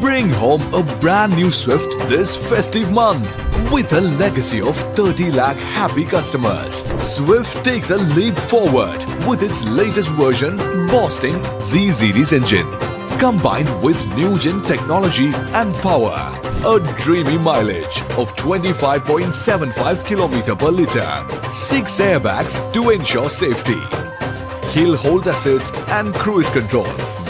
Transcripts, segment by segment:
Bring home a brand new Swift this festive month with a legacy of 30 lakh happy customers. Swift takes a leap forward with its latest version, boasting Z series engine, combined with new gen technology and power. A dreamy mileage of 25.75 km per liter. Six airbags to ensure safety. Hill hold assist and cruise control,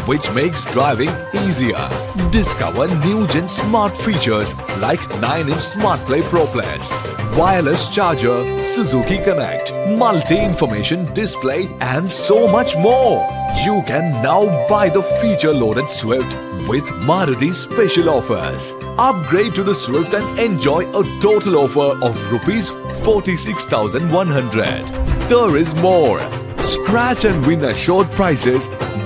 which makes driving easier. Discover new gen smart features like 9-inch Smart Play Pro Plus, wireless charger, Suzuki Connect, multi-information display and so much more. You can now buy the feature-loaded Swift with Maruti's special offers. Upgrade to the Swift and enjoy a total offer of rupees 46,100. There is more. Scratch and win assured prizes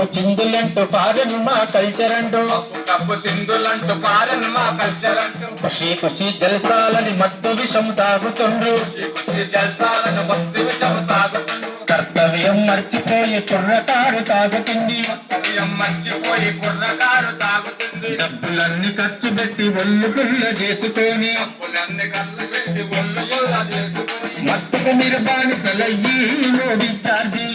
cup చిందులంటూ పారను మా culture అంటూ cup సింధులంటూ పారన్ మా culture అంటూ ఖుషి ఖుషి జలసాలని మత్తు విషం తాగుతుండ్రు. జల్సాలను భక్తి విషము తాగుతుండు కర్తవ్యం మర్చిపోయి కుర్రకారు తాగుతుంది. కవియం మర్చిపోయి కుర్రకారు తాగుతుంది. డబ్బులన్నీ ఖర్చు పెట్టి ఒళ్ళు పుల్ల చేసుకొని. డబ్బులన్నీ కళ్ళు పెట్టి ఒళ్ళు మీరు బానిసలయ్యి ఓ విద్యార్థి.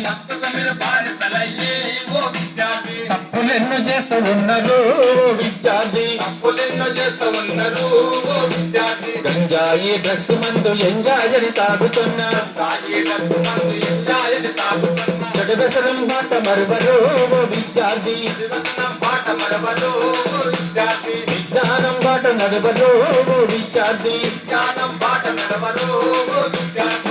మీరు బానిసలయ్యి ఓ విద్యార్థి తప్పులెన్నో చేస్తూ ఉన్నారు ఓ విద్యార్థి. తప్పులెన్నో చేస్తూ ఉన్నారు ఓ విద్యార్థి గంజాయి డ్రగ్స్ మందు ఎంజాయ్ అని తాగుతున్నా తాగి డబ్బు మందు ఎంజాయని తాగుతున్నా. చెడు బాట మరువరు ఓ విద్యార్థి బాట మరవరు ఓ విద్యార్థి విజ్ఞానం బాట నడవరు ఓ విద్యార్థి. విజ్ఞానం బాట నడవరు ఓ విద్యార్థి.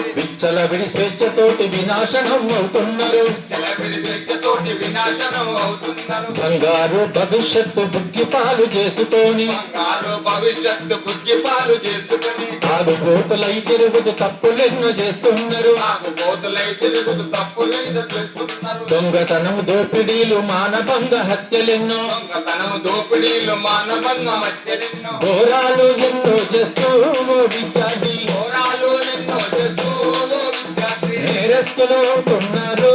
విచ్చల విడి స్వేచ్ఛతోటి వినాశనం అవుతున్నారు. చెలవిడి స్వేచ్ఛతోటి వినాశనం అవుతున్నారు. బంగారు భవిష్యత్తు బుగ్గి పాలు చేసుకొని. బంగారు భవిష్యత్తు బుద్ధిపాలు చేసుకుని. ఆలుగోతులై తిరుగుతూ తప్పులెన్నో చేస్తున్నారు. కోతులై తిరుగుతూ చేస్తున్నారు. దొంగతనం దోపిడీలు మానభంగ హత్యలెన్నో. దొంగతనం దోపిడీలు మానవంగ మధ్యలెన్నో ఘోరాలు ఎన్నో చేస్తూ ఓ నేరస్తులు అవుతున్నారు